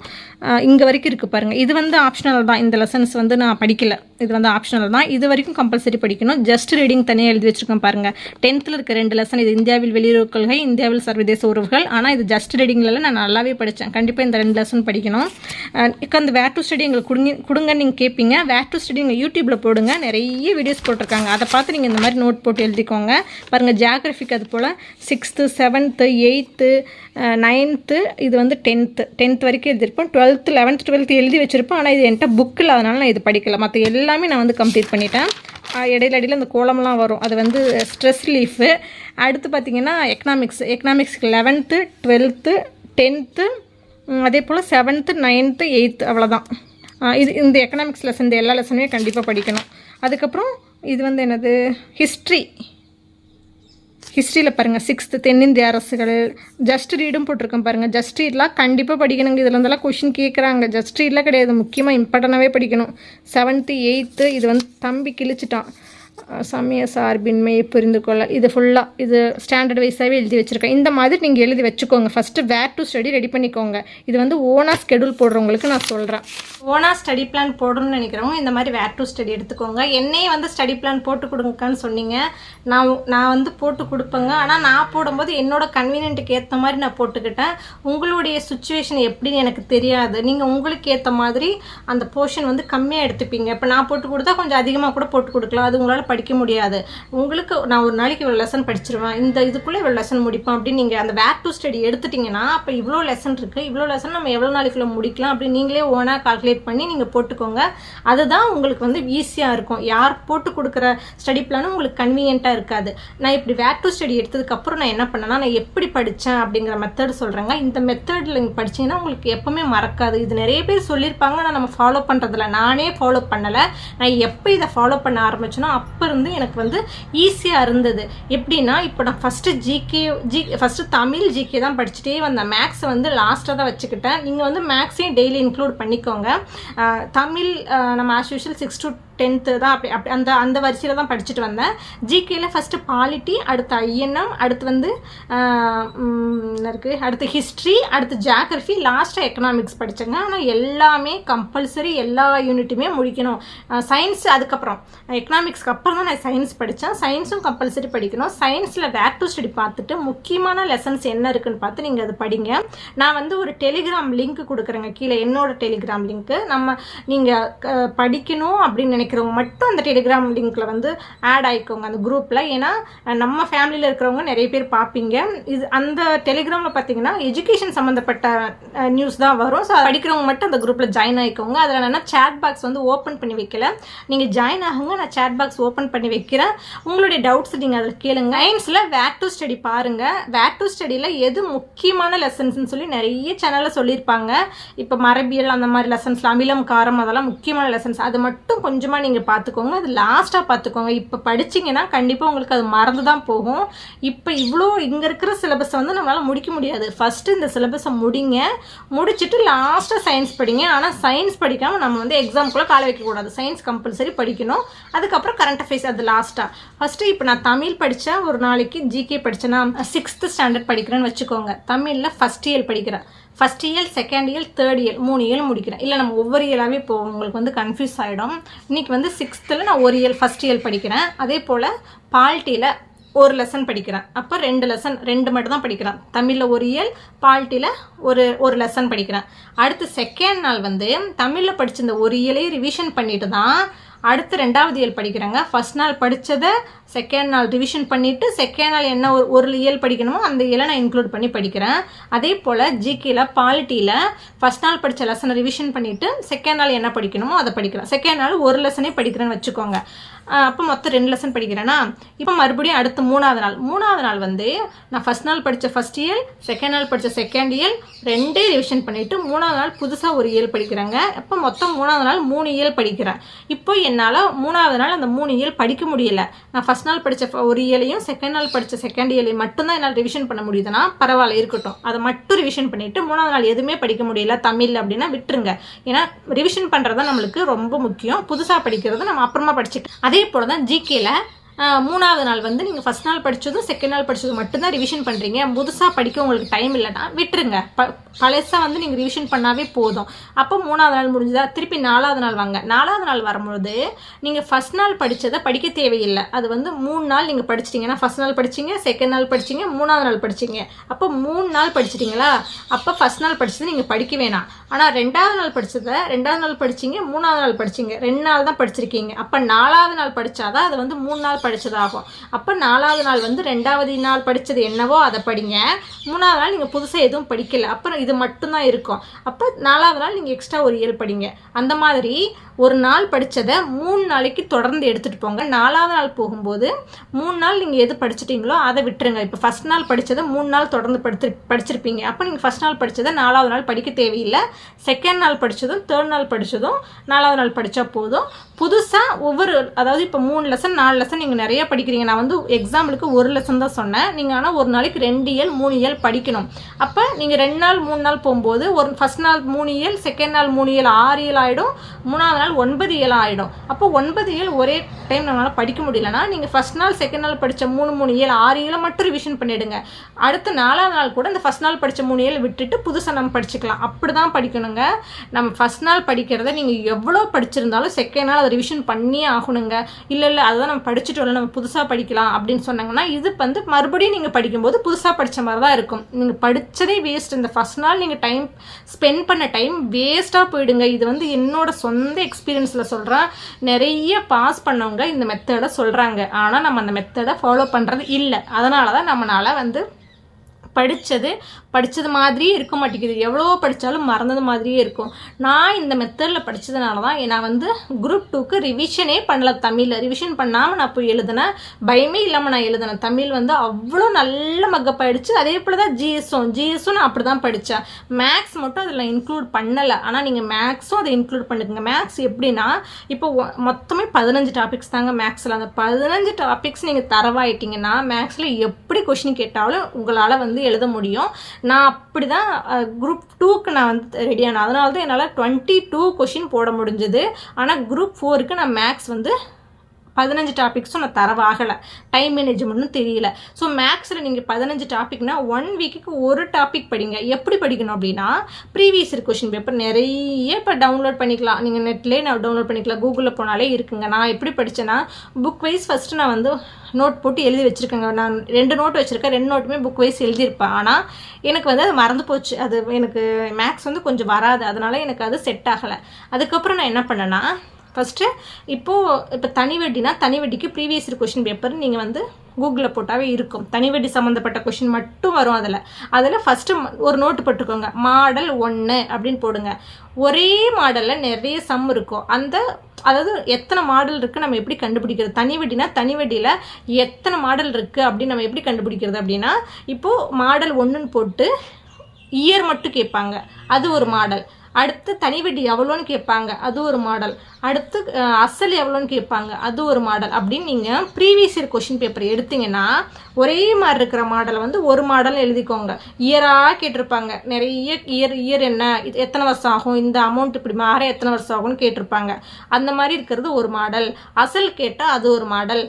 இங்கே வரைக்கும் இருக்குது பாருங்கள் இது வந்து ஆப்ஷனல் தான். இந்த லெசன்ஸ் வந்து நான் படிக்கல. இது வந்து ஆப்ஷனல் தான். இது வரைக்கும் கம்பல்சரி படிக்கணும். ஜஸ்ட் ரீடிங் தனியாக எழுதி வச்சுருக்கேன் பாருங்கள் டென்த்தில் இருக்க ரெண்டு லெசன் இது இந்தியாவில் வெளியுறவு கொள்கை இந்தியாவில் சர்வதேச உறவுகள். ஆனால் இது ஜஸ்ட் ரீடிங்கில் நான் நல்லாவே படித்தேன் கண்டிப்பாக இந்த ரெண்டு லெசன் படிக்கணும். இப்போ அந்த வேர் டு ஸ்டடி எங்களுக்கு கொடுங்க கொடுங்கன்னு நீங்கள் கேட்பீங்க வேர் டு ஸ்டடி நீங்கள் யூடியூப்பில் போடுங்க. நிறைய வீடியோஸ் போட்டிருக்காங்க. அதை பார்த்து நீங்கள் இந்த மாதிரி நோட் போட்டு எழுதிக்கோங்க. பாருங்கள் ஜியாகிரஃபிக் அது போல். சிக்ஸ்த்து செவன்த்து எயித்து நைன்த்து இது வந்து டென்த்து டென்த் வரைக்கும் எழுதியிருப்போம். டுவெல்த்து லெவன்த் டுவெல்த்து எழுதி வச்சுருப்போம். ஆனால் இது என்கிட்ட புக்கில் அதனால் நான் இது படிக்கல. மற்ற எல்லாமே நான் வந்து கம்ப்ளீட் பண்ணிட்டேன். இடையில இடையில அந்த கோலம்லாம் வரும். அது வந்து ஸ்ட்ரெஸ் ரிலீஃபு அடுத்து பார்த்தீங்கன்னா எக்கனாமிக்ஸ் எக்கனாமிக்ஸ்க்கு லெவன்த்து டுவெல்த்து டென்த்து அதே போல் செவன்த்து நைன்த்து எயித்து அவ்வளோதான் இது இந்த எக்கனாமிக்ஸ் லெசன் இந்த எல்லா லெசனுமே கண்டிப்பாக படிக்கணும். அதுக்கப்புறம் இது வந்து என்னது? ஹிஸ்ட்ரி ஹிஸ்ட்ரியில் பாருங்கள் சிக்ஸ்த்து தென்னிந்திய அரசுகள் ஜஸ்ட் ரீடும் போட்டிருக்கேன் பாருங்கள் ஜஸ்ட் ரீட்லாம் கண்டிப்பாக படிக்கணுங்க. இதில் இருந்தெல்லாம் கொஷின் கேட்குறாங்க ஜஸ்ட் ரீட்லாம் கிடையாது. முக்கியமாக இம்பார்ட்டனாகவே படிக்கணும். செவன்த்து எயித்து இது வந்து தம்பி கிழிச்சிட்டான். சமய சார்பின்மையை புரிந்து கொள்ள இது ஃபுல்லாக இது ஸ்டாண்டர்ட் வைஸாகவே எழுதி வச்சுருக்கேன். இந்த மாதிரி நீங்கள் எழுதி வச்சுக்கோங்க. First where to study ready பண்ணிக்கோங்க. இது வந்து ஓனாக ஸ்கெடியூல் போடுறவங்களுக்கு நான் சொல்கிறேன் ஓனாக ஸ்டடி பிளான் போடணும்னு நினைக்கிறவங்க இந்த மாதிரி வேர் டு ஸ்டடி எடுத்துக்கோங்க. என்னையே வந்து ஸ்டடி பிளான் போட்டு கொடுங்கக்கான்னு சொன்னீங்க. நான் நான் வந்து போட்டு கொடுப்பேங்க. ஆனால் நான் போடும்போது என்னோட கன்வீனியன்ட்டுக்கு ஏற்ற மாதிரி நான் போட்டுக்கிட்டேன். உங்களுடைய சுச்சுவேஷன் எப்படின்னு எனக்கு தெரியாது. நீங்கள் உங்களுக்கு ஏற்ற மாதிரி அந்த போர்ஷன் வந்து கம்மியாக எடுத்துப்பீங்க. இப்போ நான் போட்டு கொடுத்தா கொஞ்சம் அதிகமாக கூட போட்டு கொடுக்கலாம். அது உங்களால் படிக்க முடியாது. உங்களுக்கு நான் ஒரு நாளைக்கு இவ்வளோ லெசன் படிச்சிருவேன். இந்த இதுக்குள்ளே இவ்வளோ லெசன் முடிப்பேன் அப்படின்னு நீங்கள் அந்த பேக் டு ஸ்டடி எடுத்துட்டிங்கன்னா அப்போ இவ்வளோ லெசன் இருக்குது இவ்வளோ லெசன் நம்ம எவ்வளோ நாளைக்குள்ளே முடிக்கலாம் அப்படின்னு நீங்களே ஓனாக கால்குலேட் பண்ணி நீங்கள் போட்டுக்கோங்க. அதுதான் உங்களுக்கு வந்து ஈஸியாக இருக்கும். யார் போட்டு கொடுக்குற ஸ்டடி பிளானும் உங்களுக்கு கன்வீனியண்ட்டாக இருக்காது. நான் இப்படி வேட் டு ஸ்டடி எடுத்ததுக்கப்புறம் நான் என்ன பண்ணேன்னா நான் எப்படி படித்தேன் அப்படிங்கிற மெத்தட் சொல்கிறேங்க இந்த மெத்தடில் நீங்கள் படிச்சீங்கன்னா உங்களுக்கு எப்போவுமே மறக்காது. இது நிறைய பேர் சொல்லியிருப்பாங்க ஆனால் நம்ம ஃபாலோ பண்ணுறதில்ல நானே ஃபாலோ பண்ணலை. நான் எப்போ இதை ஃபாலோ பண்ண ஆரம்பிச்சேனோ அப்போ இருந்து எனக்கு வந்து ஈஸியாக இருந்தது. எப்படின்னா இப்போ நான் first GK G first Tamil GK தான் படிச்சுட்டே வந்தேன். மேக்ஸை வந்து லாஸ்ட்டாக தான் வச்சுக்கிட்டேன். நீங்கள் வந்து மேக்ஸையும் டெய்லி இன்க்ளூட் பண்ணிக்கோங்க. தமிழ் நம்ம as usual six to tenth தான் அப்படி அப்படி அந்த அந்த வரிசையில் தான் படிச்சுட்டு வந்தேன். ஜிகேல ஃபஸ்ட்டு பாலிட்டி அடுத்து ஐஎன்எம் அடுத்து வந்து என்ன இருக்குது அடுத்து ஹிஸ்ட்ரி அடுத்து ஜாகிரஃபி லாஸ்ட்டாக எக்கனாமிக்ஸ் படித்தேங்க ஆனால் எல்லாமே கம்பல்சரி எல்லா யூனிட்டுமே முடிக்கணும். சயின்ஸ் அதுக்கப்புறம். எக்கனாமிக்ஸ்க்கு அப்புறம் தான் நான் சயின்ஸ் படித்தேன் சயின்ஸும் கம்பல்சரி படிக்கணும். சயின்ஸில் வேர் டு ஸ்டடி பார்த்துட்டு முக்கியமான லெசன்ஸ் என்ன இருக்குன்னு பார்த்து நீங்கள் அதை படிங்க. நான் வந்து ஒரு டெலிகிராம் லிங்க் கொடுக்குறேங்க. கீழே என்னோட டெலிகிராம் லிங்க்கு நம்ம நீங்கள் படிக்கணும் அப்படின்னு பண்ணிக்கிறவங்க மட்டும் அந்த டெலிகிராம் லிங்க்கில் வந்து ஆட் ஆகிக்கோங்க அந்த குரூப்பில் ஏன்னா நம்ம ஃபேமிலியில் இருக்கிறவங்க நிறைய பேர் பார்ப்பீங்க. இது அந்த டெலிகிராமில் பார்த்தீங்கன்னா எஜுகேஷன் சம்மந்தப்பட்ட நியூஸ் தான் வரும். ஸோ படிக்கிறவங்க மட்டும் அந்த குரூப்பில் ஜாயின் ஆகிக்கோங்க அதில் என்னென்னா சேட் பாக்ஸ் வந்து ஓப்பன் பண்ணி வைக்கல. நீங்கள் ஜாயின் ஆகுங்க. நான் சேட் பாக்ஸ் ஓப்பன் பண்ணி வைக்கிறேன். உங்களுடைய டவுட்ஸ் நீங்கள் அதில் கேளுங்க. சயின்ஸில் வேர் டு ஸ்டடி பாருங்கள் வேர் டு ஸ்டடியில் எது முக்கியமான லெசன்ஸ்னு சொல்லி நிறைய சேனலில் சொல்லியிருப்பாங்க. இப்போ மரபியல் அந்த மாதிரி லெசன்ஸ் அமிலம் காரம் அதெல்லாம் முக்கியமான லெசன்ஸ் அது மட்டும் கொஞ்சமாக நீங்கள் பார்த்துக்கோங்க அது லாஸ்ட்டாக பார்த்துக்கோங்க இப்போ படிச்சீங்கன்னா கண்டிப்பாக உங்களுக்கு அது மறந்து தான் போகும். இப்போ இவ்வளோ இங்கே இருக்கிற சிலபஸை வந்து நம்மளால் முடிக்க முடியாது. ஃபஸ்ட்டு இந்த சிலபஸை முடிங்க. முடிச்சுட்டு லாஸ்ட்டாக சயின்ஸ் படிங்க. ஆனால் சயின்ஸ் படிக்காமல் நம்ம வந்து எக்ஸாம்குள்ளே கால வைக்கக்கூடாது சயின்ஸ் கம்பல்சரி படிக்கணும். அதுக்கப்புறம் கரண்ட் அஃபேர்ஸ் அது லாஸ்ட்டாக ஃபஸ்ட்டு இப்போ நான் தமிழ் படித்தேன் ஒரு நாளைக்கு ஜிகே படித்தேன்னா சிக்ஸ்த்து ஸ்டாண்டர்ட் படிக்கிறேன்னு வச்சுக்கோங்க. தமிழில் ஃபஸ்ட் இயர் படிக்கிறேன். First year second year third year மூணு இயர் முடிக்கிறேன். இல்லை நம்ம ஒவ்வொரு இயராகவே இப்போ உங்களுக்கு வந்து கன்ஃபியூஸ் ஆகிடும் இன்றைக்கி வந்து சிக்ஸ்த்தில் நான் ஒரு இயர் ஃபஸ்ட் இயர் படிக்கிறேன். அதே போல் பால்ட்டியில் ஒரு லெசன் படிக்கிறேன். அப்போ ரெண்டு லெசன் ரெண்டு மட்டும் தான் படிக்கிறேன். தமிழில் ஒரு இயல் பால்ட்டியில் ஒரு ஒரு லெசன் படிக்கிறேன். அடுத்து செகண்ட் நாள் வந்து தமிழில் படிச்சிருந்த இந்த ஒரு இயலையும் ரிவிஷன் பண்ணிட்டு தான் அடுத்து ரெண்டாவது இயல் படிக்கிறேங்க. ஃபர்ஸ்ட் நாள் படித்ததை செகண்ட் நாள் ரிவிஷன் பண்ணிவிட்டு செகண்ட் நாள் என்ன ஒரு ஒரு இயல் படிக்கணுமோ அந்த இயலை நான் இன்க்ளூட் பண்ணி படிக்கிறேன். அதே போல் ஜிகேல பாலிட்டியில் ஃபர்ஸ்ட் நாள் படித்த லெசனை ரிவிஷன் பண்ணிவிட்டு செகண்ட் நாள் என்ன படிக்கணுமோ அதை படிக்கிறேன் செகண்ட் நாள் ஒரு லெசனே படிக்கிறேன்னு வச்சுக்கோங்க. அப்போ மொத்தம் ரெண்டு லெசன் படிக்கிறேன்னா இப்போ மறுபடியும் அடுத்து மூணாவது நாள். மூணாவது நாள் வந்து நான் ஃபர்ஸ்ட் நாள் படித்த ஃபர்ஸ்ட் இயர் செகண்ட் நாள் படித்த செகண்ட் இயர் ரெண்டே ரிவிஷன் பண்ணிவிட்டு மூணாவது நாள் புதுசாக ஒரு இயல் படிக்கிறேங்க. அப்போ மொத்தம் மூணாவது நாள் மூணு இயல் படிக்கிறேன். இப்போ என்னால் மூணாவது நாள் அந்த மூணு இயல் படிக்க முடியல. நான் ஃபஸ்ட் ஃபஸ்ட் நாள் படித்த ஒரு இயலையும் செகண்ட் நாள் படித்த செகண்ட் இயலையும் மட்டும்தான் என்னால் ரிவிஷன் பண்ண முடியுதுன்னா பரவாயில்ல இருக்கட்டும். அதை மட்டும் ரிவிஷன் பண்ணிவிட்டு மூணாவது நாள் எதுவுமே படிக்க முடியல தமிழ் அப்படின்னா விட்டுருங்க. ஏன்னா ரிவிஷன் பண்ணுறது தான் நம்மளுக்கு ரொம்ப முக்கியம். புதுசாக படிக்கிறது நம்ம அப்புறமா படிச்சுக்கலாம். அதே போல் தான் ஜிகேல மூணாவது நாள் வந்து நீங்கள் ஃபஸ்ட் நாள் படித்ததும் செகண்ட் நாள் படித்ததும் மட்டும்தான் ரிவிஷன் பண்ணுறீங்க புதுசாக படிக்க உங்களுக்கு டைம் இல்லைன்னா விட்டுருங்க. ப பழசாக வந்து நீங்கள் ரிவிஷன் பண்ணாவே போதும். அப்போ மூணாவது நாள் முடிஞ்சதா? திருப்பி நாலாவது நாள் வாங்க. நாலாவது நாள் வரும்போது நீங்கள் ஃபஸ்ட் நாள் படித்ததை படிக்க தேவையில்லை. அது வந்து மூணு நாள் நீங்கள் படிச்சிட்டிங்கன்னா ஃபஸ்ட் நாள் படிச்சீங்க செகண்ட் நாள் படிச்சீங்க மூணாவது நாள் படிச்சீங்க. அப்போ மூணு நாள் படிச்சிட்டிங்களா? அப்போ ஃபஸ்ட் நாள் படித்தது நீங்கள் படிக்க வேணாம். ஆனால் ரெண்டாவது நாள் படித்ததை ரெண்டாவது நாள் படிச்சீங்க மூணாவது நாள் படிச்சீங்க. ரெண்டு நாள் தான் படிச்சிருக்கீங்க. அப்போ நாலாவது நாள் படித்தாதான் அது வந்து மூணு நாள் படித்ததாகும் அப்போ நாலாவது நாள் வந்து ரெண்டாவது நாள் படித்தது என்னவோ அதை படிங்க. மூணாவது நாள் நீங்கள் புதுசாக எதுவும் படிக்கல. அப்புறம் இது மட்டும்தான் இருக்கும். அப்போ நாலாவது நாள் நீங்கள் எக்ஸ்ட்ரா ஒரு இயல் படிங்க. அந்த மாதிரி ஒரு நாள் படித்ததை மூணு நாளைக்கு தொடர்ந்து எடுத்துகிட்டு போங்க. நாலாவது நாள் போகும்போது மூணு நாள் நீங்கள் எது படிச்சிட்டிங்களோ அதை விட்டுருங்க. இப்போ ஃபஸ்ட் நாள் படித்ததை மூணு நாள் தொடர்ந்து படித்து படிச்சிருப்பீங்க. அப்போ நீங்கள் ஃபஸ்ட் நாள் படித்ததை நாலாவது நாள் படிக்க தேவையில்லை. செகண்ட் நாள் படித்ததும் தேர்ட் நாள் படித்ததும் நாலாவது நாள் படித்தா போதும். புதுசாக ஒவ்வொரு அதாவது இப்போ மூணு லெசன் நாலு லெசன் நீங்கள் நிறைய படிக்கிறீங்க. நான் வந்து எக்ஸாம்பிளுக்கு ஒரு லெசன் தான் சொன்னேன். நீங்கள் ஆனால் ஒரு நாளைக்கு ரெண்டு இயல் மூணு இயல் படிக்கணும். அப்போ நீங்கள் ரெண்டு நாள் மூணு நாள் போகும்போது ஒரு ஃபஸ்ட் நாள் மூணு இயல் செகண்ட் நாள் மூணு இயல் ஆறு இயல் ஆகிடும் மூணாவது நாள் ஒன்பது இயல் ஆகிடும் அப்போ ஒன்பது இயல் ஒரே டைம் நம்மளால் படிக்க முடியலன்னா நீங்கள் ஃபஸ்ட் நாள் செகண்ட் நாள் படித்த மூணு மூணு இயல் ஆறு இயலை மட்டும் ரிவிஷன் பண்ணிவிடுங்க அடுத்த நாலாவது நாள் கூட இந்த ஃபஸ்ட் நாள் படித்த மூணு இயல் விட்டுட்டு புதுசாக நம்ம படிச்சுக்கலாம். அப்படி தான் படிக்கணுங்க. நம்ம ஃபஸ்ட் நாள் படிக்கிறத நீங்கள் எவ்வளோ படிச்சிருந்தாலும் செகண்ட் நாள் அதை ரிவிஷன் பண்ணியே ஆகணுங்க. இல்லை இல்லை அதுதான் நம்ம படிச்சுட்டு வரல நம்ம புதுசாக படிக்கலாம் அப்படின்னு சொன்னாங்கன்னா இது வந்து மறுபடியும் நீங்கள் படிக்கும்போது புதுசாக படித்த மாதிரி தான் இருக்கும். நீங்கள் படித்ததே வேஸ்ட் இந்த ஃபஸ்ட் நாள் நீங்கள் டைம் ஸ்பெண்ட் பண்ண டைம் வேஸ்ட்டாக போயிடுங்க. இது வந்து என்னோட சொந்த எக்ஸ்பீரியன்ஸில் சொல்கிறேன் நிறைய பாஸ் பண்ணவங்க இந்த மெத்தடை சொல்கிறாங்க ஆனால் நம்ம அந்த மெத்தடை ஃபாலோ பண்ணுறது இல்லை. அதனால தான் நம்மளால் வந்து படித்தது படித்தது மாதிரியே இருக்க மாட்டேங்குது. எவ்வளோ படித்தாலும் மறந்தது மாதிரியே இருக்கும். நான் இந்த மெத்தடில் படித்ததுனால தான் நான் வந்து குரூப் டூக்கு ரிவிஷனே பண்ணல. தமிழில் ரிவிஷன் பண்ணாமல் நான் போய் எழுதினேன். பயமே இல்லாமல் நான் எழுதினேன். தமிழ் வந்து அவ்வளோ நல்ல மகப் அதே போல் தான் ஜிஎஸும் ஜிஎஸும் நான் அப்படி தான் படித்தேன் மேக்ஸ் மட்டும் அதில் இன்க்ளூட் பண்ணலை. ஆனால் நீங்கள் மேக்ஸும் அதை இன்க்ளூட் பண்ணுங்க மேக்ஸ் எப்படின்னா இப்போ மொத்தமே பதினஞ்சு டாபிக்ஸ் தாங்க மேக்ஸில் அந்த பதினஞ்சு டாபிக்ஸ் நீங்கள் தரவாயிட்டீங்கன்னா மேக்ஸில் எப்படி கொஷின் கேட்டாலும் உங்களால் வந்து எழுத முடியும்? நான் அப்படி தான் குரூப் டூக்கு நான் வந்து ரெடியானேன் அதனால தான் என்னால் டுவெண்ட்டி டூ கொஷின் போட முடிஞ்சது. ஆனால் குரூப் ஃபோருக்கு நான் மேக்ஸ் வந்து பதினஞ்சு டாபிக்ஸும் நான் தரவாகலை. டைம் மேனேஜ்மெண்ட்னு தெரியல. ஸோ மேக்ஸில் நீங்கள் பதினஞ்சு டாபிக்னா ஒன் வீக்குக்கு ஒரு டாபிக் படிங்க. எப்படி படிக்கணும் அப்படின்னா ப்ரீவியஸ் இயர் கொஷின் பேப்பர் நிறைய இப்போ டவுன்லோட் பண்ணிக்கலாம். நீங்கள் நெட்லேயே நான் டவுன்லோட் பண்ணிக்கலாம். கூகுளில் போனாலே இருக்குங்க. நான் எப்படி படித்தேன்னா புக் வைஸ் ஃபஸ்ட்டு நான் வந்து நோட் போட்டு எழுதி வச்சுருக்கேங்க. நான் ரெண்டு நோட் வச்சுருக்கேன். ரெண்டு நோட்டுமே புக் வைஸ் எழுதியிருப்பேன். ஆனால் எனக்கு வந்து அது மறந்து போச்சு. அது எனக்கு மேக்ஸ் வந்து கொஞ்சம் வராது. அதனால் எனக்கு அது செட் ஆகலை. அதுக்கப்புறம் நான் என்ன பண்ணேன்னா ஃபஸ்ட்டு இப்போது இப்போ தனி வட்டினா தனி வட்டிக்கு ப்ரீவியஸ் கொஷின் பேப்பர் நீங்கள் வந்து கூகுளில் போட்டாவே இருக்கும். தனி வட்டி சம்மந்தப்பட்ட கொஷின் மட்டும் வரும் அதில். அதில் ஃபஸ்ட்டு ஒரு நோட்டு போட்டுக்கோங்க. மாடல் ஒன்று அப்படின்னு போடுங்க. ஒரே மாடலில் நிறைய சம் இருக்கும். அந்த அதாவது எத்தனை மாடல் இருக்குது நம்ம எப்படி கண்டுபிடிக்கிறது? தனி வட்டினா தனி வட்டியில் எத்தனை மாடல் இருக்குது அப்படின்னு நம்ம எப்படி கண்டுபிடிக்கிறது அப்படின்னா இப்போது மாடல் ஒன்றுன்னு போட்டு இயர் மட்டும் கேட்பாங்க. அது ஒரு மாடல். அடுத்து தனி வட்டி எவ்வளோன்னு கேட்பாங்க அது ஒரு மாடல் அடுத்து அசல் எவ்வளோன்னு கேட்பாங்க அது ஒரு மாடல் அப்படின்னு நீங்கள் ப்ரீவியஸ் இயர் கொஷின் பேப்பர் எடுத்தீங்கன்னா ஒரே மாதிரி இருக்கிற மாடலை வந்து ஒரு மாடல் எழுதிக்கோங்க. இயராக கேட்டிருப்பாங்க. நிறைய இயர் இயர் என்ன எத்தனை வருஷம் ஆகும் இந்த அமௌண்ட் இப்படி மாற எத்தனை வருஷம் ஆகும்னு கேட்டிருப்பாங்க. அந்த மாதிரி இருக்கிறது ஒரு மாடல் அசல் கேட்டால் அது ஒரு மாடல்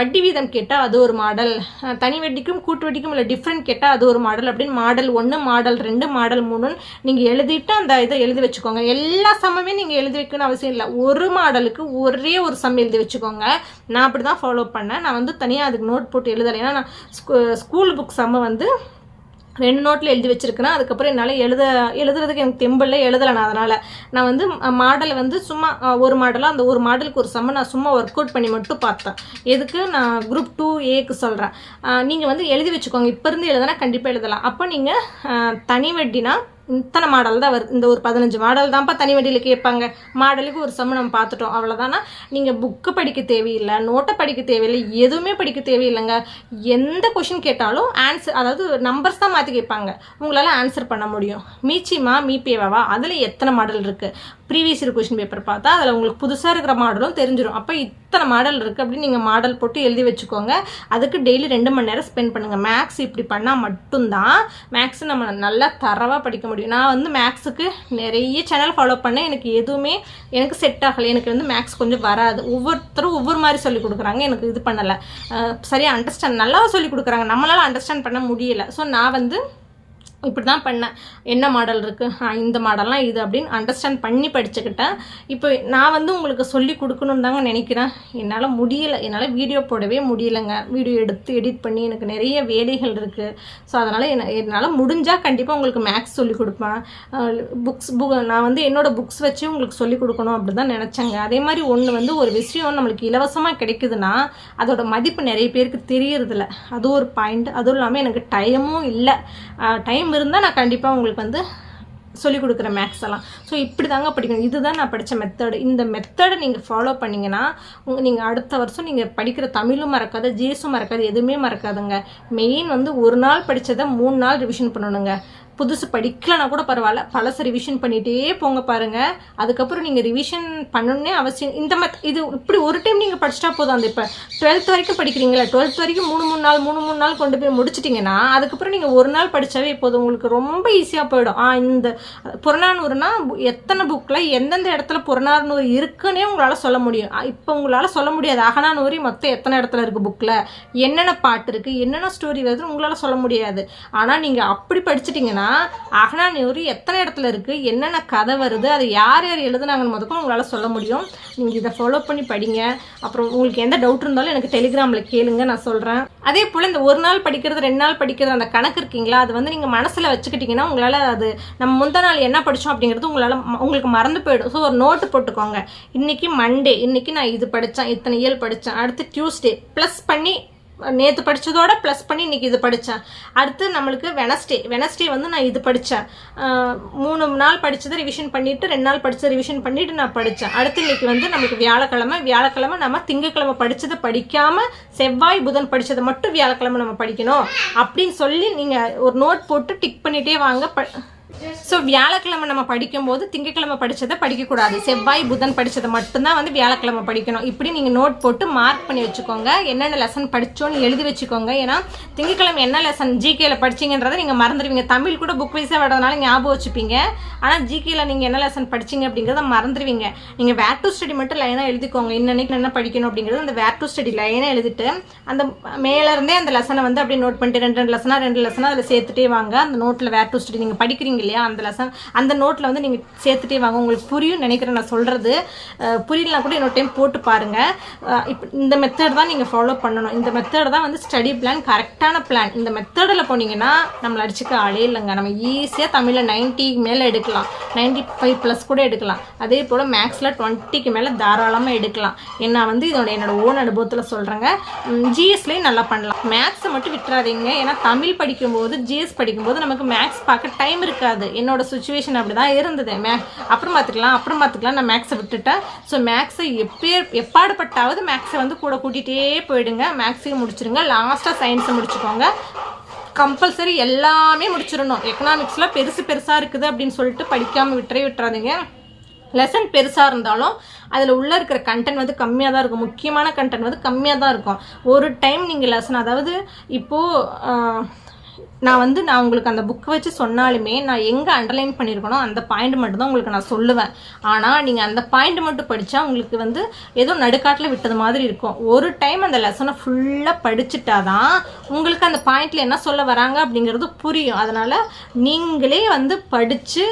வட்டி வீதம் கேட்டால் அது ஒரு மாடல் தனி வட்டிக்கும் கூட்டு வட்டிக்கும் இல்லை டிஃப்ரெண்ட் கேட்டால் அது ஒரு மாடல் அப்படின்னு மாடல் ஒன்று மாடல் ரெண்டு மாடல் மூணுன்னு நீங்கள் எழுதிட்டு அந்த அந்த இதை எழுதி வச்சுக்கோங்க. எல்லா சம்முமே நீங்கள் எழுதி வைக்கணும்னு அவசியம் இல்லை. ஒரு மாடலுக்கு ஒரே ஒரு சம் எழுதி வச்சுக்கோங்க. நான் அப்படி தான் ஃபாலோ பண்ணேன். நான் வந்து தனியாக அதுக்கு நோட் போட்டு எழுதலை. ஏன்னா நான் ஸ்கூல் புக் சம்ம வந்து ரெண்டு நோட்டில் எழுதி வச்சிருக்கிறேன் அதுக்கப்புறம் என்னால் எழுத எழுதுறதுக்கு எனக்கு தெம்பில் எழுதலை நான் அதனால். நான் வந்து மாடலை வந்து சும்மா ஒரு மாடலாக அந்த ஒரு மாடலுக்கு ஒரு சம்ம நான் சும்மா ஒர்க் அவுட் பண்ணி மட்டும் பார்த்தேன். எதுக்கு? நான் குரூப் டூ ஏக்கு சொல்கிறேன் நீங்கள் வந்து எழுதி வச்சுக்கோங்க. இப்போ இருந்து எழுதுனா கண்டிப்பாக எழுதலாம். அப்போ நீங்கள் தனி வட்டினா இத்தனை மாடல் தான் வருது. இந்த ஒரு பதினஞ்சு மாடல் தான்ப்பா தனி வண்டியில் கேட்பாங்க. மாடலுக்கு ஒரு சம்மு நம்ம பார்த்துட்டோம். அவ்வளோதானா நீங்கள் புக்கு படிக்க தேவையில்லை நோட்டை படிக்க தேவையில்லை எதுவுமே படிக்க தேவையில்லைங்க. எந்த கொஷின் கேட்டாலும் ஆன்சர் அதாவது நம்பர்ஸ் தான் மாற்றி கேட்பாங்க. உங்களால் ஆன்சர் பண்ண முடியும். மீச்சிமா மீபேவாவா அதில் எத்தனை மாடல் இருக்குது ப்ரீவியஸ் இயர் கொஷின் பேப்பர் பார்த்தா அதில் உங்களுக்கு புதுசாக இருக்கிற மாடலும் தெரிஞ்சிடும் அப்போ இத்தனை மாடல் இருக்குது அப்படின்னு நீங்கள் மாடல் போட்டு எழுதி வச்சுக்கோங்க. அதுக்கு டெய்லி ரெண்டு மணி நேரம் ஸ்பெண்ட் பண்ணுங்கள் மேக்ஸ் இப்படி பண்ணால் மட்டும்தான் மேக்ஸ் நம்ம நல்லா தரவாக படிக்க முடியும். நான் வந்து மேக்ஸுக்கு நிறைய சேனல் ஃபாலோ பண்ணேன். எனக்கு எதுவுமே எனக்கு செட் ஆகலை. எனக்கு வந்து மேக்ஸ் கொஞ்சம் வராது. ஒவ்வொருத்தரும் ஒவ்வொரு மாதிரி சொல்லி கொடுக்குறாங்க. எனக்கு இது பண்ணலை. சரியாக அண்டர்ஸ்டாண்ட் நல்லா சொல்லி கொடுக்குறாங்க. நம்மளால் அண்டர்ஸ்டாண்ட் பண்ண முடியலை. ஸோ நான் வந்து இப்படி தான் பண்ணேன். என்ன மாடல் இருக்குது இந்த மாடல்லாம் இது அப்படின்னு அண்டர்ஸ்டாண்ட் பண்ணி படிச்சுக்கிட்டேன். இப்போ நான் வந்து உங்களுக்கு சொல்லி கொடுக்கணுன்னு தாங்க நினைக்கிறேன். என்னால் முடியலை. என்னால் வீடியோ போடவே முடியலைங்க. வீடியோ எடுத்து எடிட் பண்ணி எனக்கு நிறைய வேலைகள் இருக்குது ஸோ அதனால் என்ன என்னால் முடிஞ்சால் கண்டிப்பாக உங்களுக்கு மேக்ஸ் சொல்லிக் கொடுப்பேன். புக்ஸ் புக் நான் வந்து என்னோடய புக்ஸ் வச்சு உங்களுக்கு சொல்லிக் கொடுக்கணும் அப்படி தான் நினச்சேங்க. அதே மாதிரி ஒன்று வந்து ஒரு விஷயம் நம்மளுக்கு இலவசமாக கிடைக்குதுன்னா அதோட மதிப்பு நிறைய பேருக்கு தெரியறதில்ல. அது ஒரு பாயிண்ட் அதுவும் இல்லாமல் எனக்கு டைமும் இல்லை. டைம் இருந்தால் நான் கண்டிப்பாக உங்களுக்கு வந்து சொல்லிக் கொடுக்குறேன் மேக்ஸ் எல்லாம். ஸோ இப்படி தாங்க படிக்கணும். இதுதான் நான் படித்த மெத்தடு இந்த மெத்தடை நீங்கள் ஃபாலோ பண்ணிங்கன்னா உங்கள் நீங்கள் அடுத்த வருஷம் நீங்கள் படிக்கிற தமிழும் மறக்காது ஜிஎஸும் மறக்காது எதுவுமே மறக்காதுங்க. மெயின் வந்து ஒரு நாள் படித்ததை மூணு நாள் ரிவிஷன் பண்ணணுங்க. புதுசு படிக்கலனா கூட பரவாயில்ல. பழசை ரிவிஷன் பண்ணிகிட்டே போங்க பாருங்கள் அதுக்கப்புறம் நீங்கள் ரிவிஷன் பண்ணணுன்னே அவசியம் இந்த மத் இது இப்படி ஒரு டைம் நீங்கள் படிச்சிட்டா போதும். அந்த இப்போ டுவெல்த் வரைக்கும் படிக்கிறீங்களா டுவெல்த் வரைக்கும் மூணு மூணு நாள் மூணு மூணு நாள் கொண்டு போய் முடிச்சிட்டிங்கன்னா அதுக்கப்புறம் நீங்கள் ஒரு நாள் படித்தாவே போதும். உங்களுக்கு ரொம்ப ஈஸியாக போயிடும். ஆ இந்த புறநானூறுனா எத்தனை புக்கில் எந்தெந்த இடத்துல புறநானூறு இருக்குன்னே உங்களால் சொல்ல முடியும். இப்போ உங்களால் சொல்ல முடியாது. அகநானூறு மொத்தம் எத்தனை இடத்துல இருக்குது புக்கில் என்னென்ன பாட்டு இருக்குது என்னென்ன ஸ்டோரி வருதுன்னு உங்களால் சொல்ல முடியாது. ஆனால் நீங்கள் அப்படி படிச்சிட்டிங்கன்னா அகனாநூறு எத்தனை இடத்துல இருக்குது என்னென்ன கதை வருது? அது யார் யார் எழுதுனாங்கன்னு முதக்கும் உங்களால் சொல்ல முடியும். நீங்கள் இதை ஃபாலோ பண்ணி படிங்க. அப்புறம் உங்களுக்கு எந்த டவுட் இருந்தாலும் எனக்கு டெலிகிராமில் கேளுங்க நான் சொல்கிறேன் அதே போல் இந்த ஒரு நாள் படிக்கிறது ரெண்டு நாள் படிக்கிறது அந்த கணக்கு இருக்கீங்களா? அது வந்து நீங்கள் மனசில் வச்சுக்கிட்டிங்கன்னா உங்களால் அது நம்ம முந்த நாள் என்ன படித்தோம் அப்படிங்கிறது உங்களால் உங்களுக்கு மறந்து போயிடும். ஸோ ஒரு நோட்டு போட்டுக்கோங்க. இன்றைக்கி மண்டே இன்றைக்கி நான் இது படித்தேன் இத்தனை இயல் படித்தேன் அடுத்து டியூஸ்டே ப்ளஸ் பண்ணி நேற்று படித்ததோட ப்ளஸ் பண்ணி இன்றைக்கி இது படித்தேன் அடுத்து நம்மளுக்கு வெனஸ்டே வெனஸ்டே வந்து நான் இது படித்தேன் மூணு நாள் படித்ததை ரிவிஷன் பண்ணிவிட்டு ரெண்டு நாள் படித்ததை ரிவிஷன் பண்ணிவிட்டு நான் படித்தேன் அடுத்து இன்றைக்கி வந்து நம்மளுக்கு வியாழக்கிழமை வியாழக்கிழமை நம்ம திங்கக்கிழமை படித்ததை படிக்காமல் செவ்வாய் புதன் படித்ததை மட்டும் வியாழக்கிழமை நம்ம படிக்கணும் அப்படின்னு சொல்லி நீங்கள் ஒரு நோட் போட்டு டிக் பண்ணிகிட்டே வாங்க. ப ஸோ வியாழக்கிழமை நம்ம படிக்கும்போது திங்கக்கிழமை படித்ததை படிக்கக்கூடாது. செவ்வாய் புதன் படித்ததை மட்டும்தான் வந்து வியாழக்கிழமை படிக்கணும். இப்படி நீங்கள் நோட் போட்டு மார்க் பண்ணி வச்சுக்கோங்க. என்னென்ன லெசன் படித்தோன்னு எழுதி வச்சுக்கோங்க. ஏன்னா திங்கக்கிழமை என்ன லெசன் ஜிகேல படிச்சிங்கன்றதை நீங்கள் மறந்துடுவீங்க. தமிழ் கூட புக் வைஸாக வரதுனால ஞாபகம் வச்சுப்பீங்க. ஆனால் ஜிகேல நீங்கள் என்ன லெசன் படிச்சீங்க அப்படிங்கிறத மறந்துடுவீங்க. நீங்கள் வேர் டு ஸ்டடி மட்டும் லைனாக எழுதிக்கோங்க. இன்னன்னைக்கு என்ன படிக்கணும் அப்படிங்கிறது அந்த வேர் டு ஸ்டடி லைனாக எழுதிட்டு அந்த மேலேருந்தே அந்த லெசனை வந்து அப்படியே நோட் பண்ணிட்டு ரெண்டு ரெண்டு லெசனாக ரெண்டு லெசனாக அதில் சேர்த்துட்டே வாங்க. அந்த நோட்டில் வேர் டு ஸ்டடி நீங்கள் படிக்கிறீங்க இல்லையா? அந்த லெசன் அந்த நோட்டில் வந்து நீங்கள் சேர்த்துட்டே வாங்க. உங்களுக்கு புரியும் நினைக்கிறேன் நான் சொல்கிறது புரியலனா கூட இன்னொரு டைம் போட்டு பாருங்கள் இப்போ இந்த மெத்தட் தான் நீங்கள் ஃபாலோ பண்ணணும். இந்த மெத்தட் தான் வந்து ஸ்டடி பிளான் கரெக்டான பிளான் இந்த மெத்தடில் போனீங்கன்னா நம்மளை அடிச்சுக்க ஆளே இல்லைங்க. நம்ம ஈஸியாக தமிழில் 90 மேலே எடுக்கலாம். 95 ஃபைவ் ப்ளஸ் கூட எடுக்கலாம். அதே போல் மேக்ஸில் டுவெண்ட்டிக்கு மேலே தாராளமாக எடுக்கலாம். என்ன வந்து இதோட என்னோட ஓன் அனுபவத்தில் சொல்கிறேங்க ஜிஎஸ்லேயும் நல்லா பண்ணலாம். மேக்ஸை மட்டும் விட்டுறாதீங்க. ஏன்னா தமிழ் படிக்கும்போது ஜிஎஸ் படிக்கும்போது நமக்கு மேக்ஸ் பார்க்க டைம் இருக்காது. என்னோட சுச்சுவேஷன் அப்படி தான் இருந்தது. மே அப்புறம் பார்த்துக்கலாம் அப்புறம் பார்த்துக்கலாம் நான் மேக்ஸை விட்டுட்டேன். ஸோ மேக்ஸை எப்பே எப்பாடுபட்டாவது மேக்ஸை வந்து கூட கூட்டிகிட்டே போயிடுங்க. மேக்ஸையும் முடிச்சிருங்க. லாஸ்ட்டாக சயின்ஸை முடிச்சுக்கோங்க. கம்பல்சரி எல்லாமே முடிச்சிடணும். எக்கனாமிக்ஸில் பெருசு பெருசாக இருக்குது அப்படின்னு சொல்லிட்டு படிக்காமல் விட்டுறே விட்டுறாதீங்க. லெசன் பெருசாக இருந்தாலும் அதில் உள்ளே இருக்கிற கண்டென்ட் வந்து கம்மியாக தான் இருக்கும். முக்கியமான கண்டென்ட் வந்து கம்மியாக தான் இருக்கும். ஒரு டைம் நீங்கள் லெசன் அதாவது இப்போது நான் வந்து நான் உங்களுக்கு அந்த புக்கை வச்சு சொன்னாலுமே நான் எங்கே அண்டர்லைன் பண்ணியிருக்கனோ அந்த பாயிண்ட் மட்டும் தான் உங்களுக்கு நான் சொல்லுவேன். ஆனால் நீங்கள் அந்த பாயிண்ட் மட்டும் படித்தா உங்களுக்கு வந்து ஏதோ நடுக்காட்டில் விட்டது மாதிரி இருக்கும். ஒரு டைம் அந்த லெசனை ஃபுல்லாக படிச்சுட்டா தான் உங்களுக்கு அந்த பாயிண்டில் என்ன சொல்ல வராங்க அப்படிங்கிறது புரியும். அதனால் நீங்களே வந்து படித்து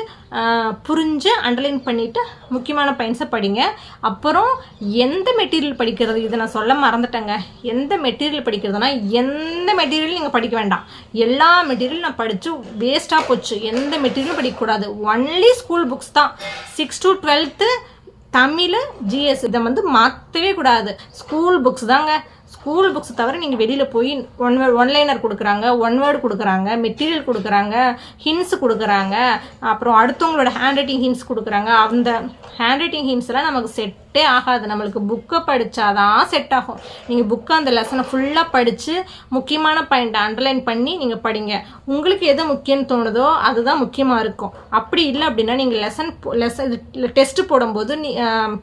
புரிஞ்சு அண்டர்லைன் பண்ணிவிட்டு முக்கியமான பாயிண்ட்ஸை படிங்க. அப்புறம் எந்த மெட்டீரியல் படிக்கிறது? இதை நான் சொல்ல மறந்துட்டேங்க. எந்த மெட்டீரியல் படிக்கிறதுனா எந்த மெட்டீரியல் நீங்கள் படிக்க வேண்டாம். எல்லா மெட்டீரியலும் நான் படித்து வேஸ்ட்டாக போச்சு. எந்த மெட்டீரியலும் படிக்கக்கூடாது. ஒன்லி ஸ்கூல் புக்ஸ் தான். Six to twelfth Tamil GS இதை வந்து மாற்றவே கூடாது. ஸ்கூல் புக்ஸ் தாங்க. ஸ்கூல் புக்ஸ் தவிர நீங்கள் வெளியில் போய் ஒன் வேர்ட் ஒன்லைனர் கொடுக்குறாங்க ஒன் வேர்டு கொடுக்குறாங்க மெட்டீரியல் கொடுக்குறாங்க ஹின்ஸ் கொடுக்குறாங்க அப்புறம் அடுத்தவங்களோட ஹேண்ட் ரைட்டிங் ஹின்ஸ் கொடுக்குறாங்க அந்த ஹேண்ட் ரைட்டிங் ஹின்ஸ்லாம் நமக்கு செட் செட்டே ஆகாது. நம்மளுக்கு புக்கை படித்தாதான் செட் ஆகும். நீங்கள் புக்கை அந்த லெசனை ஃபுல்லாக படித்து முக்கியமான பாயிண்ட்டை அண்டர்லைன் பண்ணி நீங்கள் படிங்க. உங்களுக்கு எது முக்கியம்னு தோணுதோ அதுதான் முக்கியமாக இருக்கும். அப்படி இல்லை அப்படின்னா நீங்கள் லெசன் லெசன் டெஸ்ட் போடும்போது நீ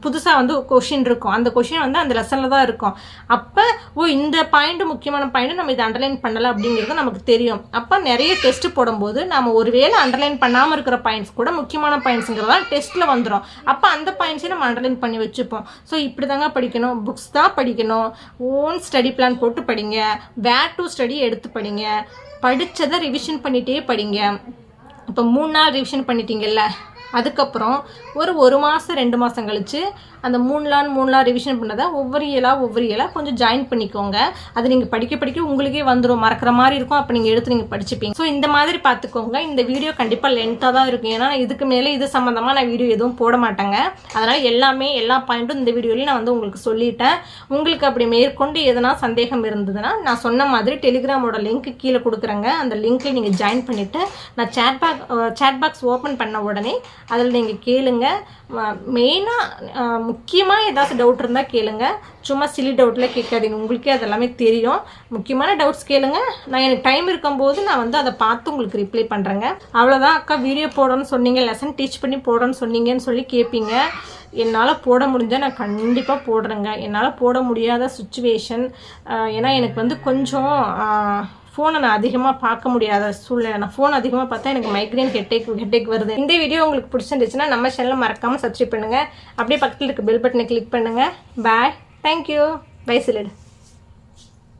புதுசாக வந்து கொஷின் இருக்கும். அந்த கொஷின் வந்து அந்த லெசனில் தான் இருக்கும். அப்போ ஓ இந்த பாயிண்ட் முக்கியமான பாயிண்ட் நம்ம இதை அண்டர்லைன் பண்ணலை அப்படிங்கிறது நமக்கு தெரியும். அப்போ நிறைய டெஸ்ட் போடும்போது நம்ம ஒருவேளை அண்டர்லைன் பண்ணாமல் இருக்கிற பாயிண்ட்ஸ் கூட முக்கியமான பாயிண்ட்ஸுங்கிறதா டெஸ்ட்டில் வந்துடும் அப்போ அந்த பாயிண்ட்ஸையும் நம்ம அண்டர்லைன் பண்ணி வச்சுப்போம் ஸோ இப்படி தாங்க படிக்கணும். புக்ஸ் தான் படிக்கணும். ஓன் ஸ்டடி பிளான் போட்டு படிங்க. வேர் டு ஸ்டடி எடுத்து படிங்க. படித்ததை ரிவிஷன் பண்ணிகிட்டே படிங்க. இப்போ மூணு நாள் ரிவிஷன் பண்ணிட்டீங்கல்ல? அதுக்கப்புறம் ஒரு ஒரு மாதம் ரெண்டு மாதம் கழித்து அந்த மூணு நாள் மூணு நாள் ரிவிஷன் பண்ணதை ஒவ்வொரு இயலாக ஒவ்வொரு இயலாக கொஞ்சம் ஜாயின் பண்ணிக்கோங்க. அது நீங்கள் படிக்க படிக்க உங்களுக்கே வந்துடும் மறக்கிற மாதிரி இருக்கும். அப்போ நீங்கள் எடுத்து நீங்கள் படிச்சுப்பீங்க. ஸோ இந்த மாதிரி பார்த்துக்கோங்க. இந்த வீடியோ கண்டிப்பாக லென்த்தாக தான் இருக்கும். ஏன்னா இதுக்கு மேலே இது சம்மந்தமாக நான் வீடியோ எதுவும் போட மாட்டேங்க. அதனால் எல்லாமே எல்லா பாயிண்ட்டும் இந்த வீடியோலையும் நான் வந்து உங்களுக்கு சொல்லிட்டேன். உங்களுக்கு அப்படி மேற்கொண்டு எதனா சந்தேகம் இருந்ததுன்னா நான் சொன்ன மாதிரி டெலிகிராமோட லிங்க் கீழே கொடுக்குறேங்க. அந்த லிங்க்கில் நீங்கள் ஜாயின் பண்ணிவிட்டு நான் chat box chat box open பண்ண உடனே அதில் நீங்கள் கேளுங்க. மெயினாக முக்கியமாக ஏதாச்சும் டவுட் இருந்தால் கேளுங்க. சும்மா சிலி டவுட்டில் கேட்காதீங்க. உங்களுக்கே அதெல்லாமே தெரியும். முக்கியமான டவுட்ஸ் கேளுங்க. நான் எனக்கு டைம் இருக்கும்போது நான் வந்து அதை பார்த்து உங்களுக்கு ரிப்ளை பண்ணுறேங்க அவ்வளோதான் அக்கா வீடியோ போடணும்னு சொன்னீங்க லெசன் டீச் பண்ணி போடணும்னு சொன்னீங்கன்னு சொல்லி கேட்பீங்க என்னால் போட முடிஞ்சால் நான் கண்டிப்பாக போடுறேங்க. என்னால் போட முடியாத சுச்சுவேஷன் ஏன்னா எனக்கு வந்து கொஞ்சம் ஃபோனை நான் அதிகமாக பார்க்க முடியாத சூழ்நிலை. நான் ஃபோன் அதிகமாக பார்த்தா எனக்கு மைக்ரைன் ஹெட்டேக் ஹெட்டேக் வருது. இந்த வீடியோ உங்களுக்கு பிடிச்சிருந்துச்சுன்னா நம்ம சேனலை மறக்காமல் சப்ஸ்கிரைப் பண்ணுங்கள் அப்படியே பக்கத்தில் இருக்க பெல் பட்டனை கிளிக் பண்ணுங்கள் பாய் தேங்க்யூ பை சிலடு